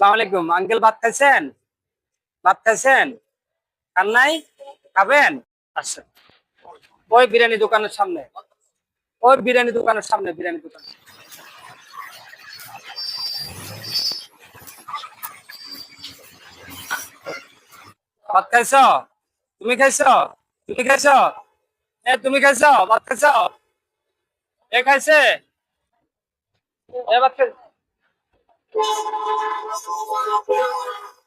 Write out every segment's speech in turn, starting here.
আলাইকুম। আঙ্কেল ভাত খাইছেন? ভাত খাইছেন? খান নাই? খাবেন? আচ্ছা। ওই বিরিয়ানি দোকানের সামনে। ওই বিরিয়ানি দোকানের সামনে, বিরিয়ানি দোকান। ভাত খাইছ? তুমি খাইছ? তুমি খাইছ? এ, তুমি খাইছ? ভাত খাইছ? এ খাইছে? এ, ভাত খাই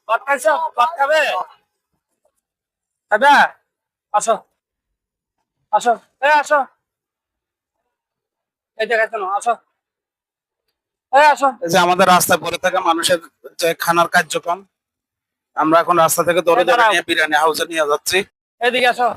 ভাত খাইছ? ভাত খাবে? খাবে আসো। আসো। এ আসো। এই যে খাইছো না আসো। এ আসো। এই যে আমাদের রাস্তায় পড়ে থাকা মানুষের যে খানার কার্যক্রম আমরা এখন রাস্তা থেকে দৌড়ে দৌড়ে নিয়ে বিরিয়ানি হাউসে নিয়ে যাচ্ছি। এদিকে আসো।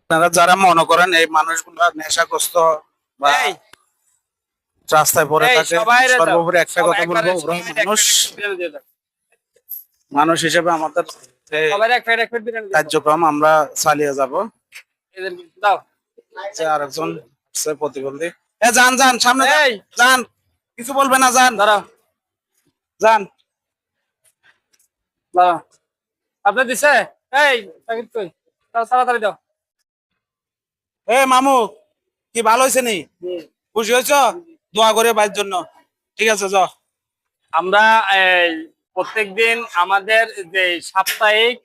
আপনারা যারা মনে করেন এই মানুষগুলো নেশাগ্রস্ত বা রাস্তায় পড়ে থাকে। সর্বোপরি একটা কথা বলব মানুষ। মানুষ হিসেবে আমাদের। কার্যক্রম আমরা চালিয়ে যাব। আরেকজন প্রতিবন্ধী। যান যান সামনে যান। কিছু বলবে না যান। দাঁড়াও। যান। দাঁড়াও আপনি দিছে? এই প্যাকেট কই? দাও, তাড়াতাড়ি দাও। এ মামু কি ভালো হয়েছে নি? খুশি হয়েছ দোয়া করে বাইর জন্য। ঠিক আছে যাও। আমরা প্রত্যেকদিন আমাদের যে সাপ্তাহিক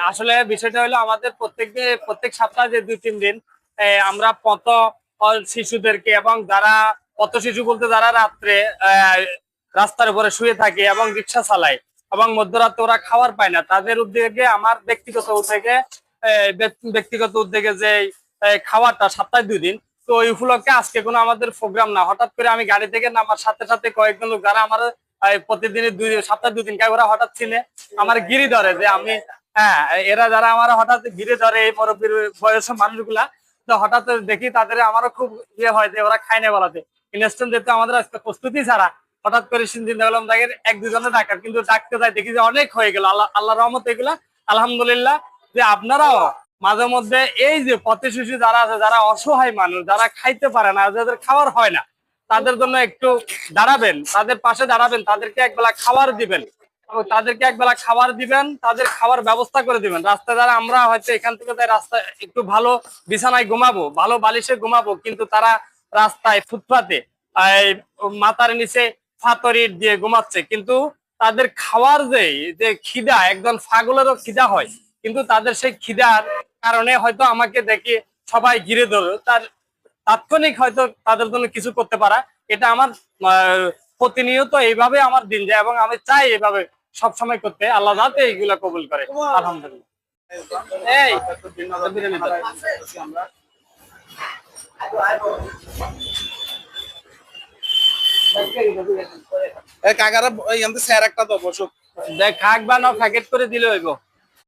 আসলে বিষয়টা হলো আমাদের প্রত্যেক দিন- প্রত্যেক সপ্তাহে যে দুই তিন দিন আমরা পথ শিশুদেরকে এবং যারা পথ শিশু বলতে যারা রাত্রে রাস্তার উপরে শুয়ে থাকে এবং রিক্সা চালায়। এবং মধ্যরাতে ওরা খাবার পায় না। তাদের উদ্যোগে, আমার ব্যক্তিগত উদ্যোগে ব্যক্তিগত উদ্যোগে যে খাবারটা সপ্তাহে দুই দিন, তো ওই উপলক্ষে আজকে কোনো আমাদের প্রোগ্রাম না। হঠাৎ করে আমি গাড়ি থেকে নামার সাথে সাথে কয়েকজন লোক যারা আমার এই প্রতিদিনই দুই, সপ্তাহে দুই দিন খাই ওরা হঠাৎ চিনে, আমার গিরি ধরে যে আমি হ্যাঁ এরা যারা আমার হঠাৎ গিরি ধরে এই মুরব্বীর বয়সের মানুষগুলা, তো হঠাৎ দেখি তাদের আমারও খুব ইয়ে হয় যে ওরা খায় না বলাতে। ইনস্ট্যান্ট যেহেতু আমাদের আজকে প্রস্তুতি ছাড়া হঠাৎ করে চিন্তা করলাম তাকে এক দুজনে ডাকার কিন্তু ডাকতে যাই দেখি যে অনেক হয়ে গেল। আল্লাহ আল্লাহ রহমত এগুলা, আলহামদুলিল্লাহ। যে আপনারাও মাঝে মধ্যে এই যে পথে শিশু যারা আছে, যারা অসহায় মানুষ, যারা খাইতে পারে না, যাদের খাবার হয় না, তাদের জন্য একটু দাঁড়াবেন, তাদের পাশে দাঁড়াবেন, তাদেরকে একবেলা খাবার দিবেন। এবং তাদেরকে একবেলা খাবার দিবেন, তাদের খাবার ব্যবস্থা করে দিবেন। রাস্তায় দ্বারা আমরা হয়তো এখান থেকে তাই রাস্তায় একটু ভালো বিছানায় ঘুমাবো, ভালো বালিশে ঘুমাবো, কিন্তু তারা রাস্তায় ফুটপাতে মাথার নিচে ফাতরির দিয়ে ঘুমাচ্ছে, কিন্তু তাদের খাওয়ার যে যে খিদা, একজন ছাগলেরও খিদা হয়, কিন্তু তাদের সেই খিদার কারণে হয়তো আমাকে দেখে সবাই ঘিরে ধরো তার তাৎক্ষণিক হয়তো তাদের জন্য কিছু করতে পারা। এটা আমার প্রতিনিয়ত এইভাবে আমার দিন যায় এবং আমি চাই এইভাবে সবসময় করতে। আল্লাহ যাতে এইগুলা কবুল করে। আলহামদুলিল্লাহ। এই বিরিয়ানি দাও। আমরা এই কাকারা স্যার একটা তো বসুক দেখ খাক বা না প্যাকেট করে দিলে হইব।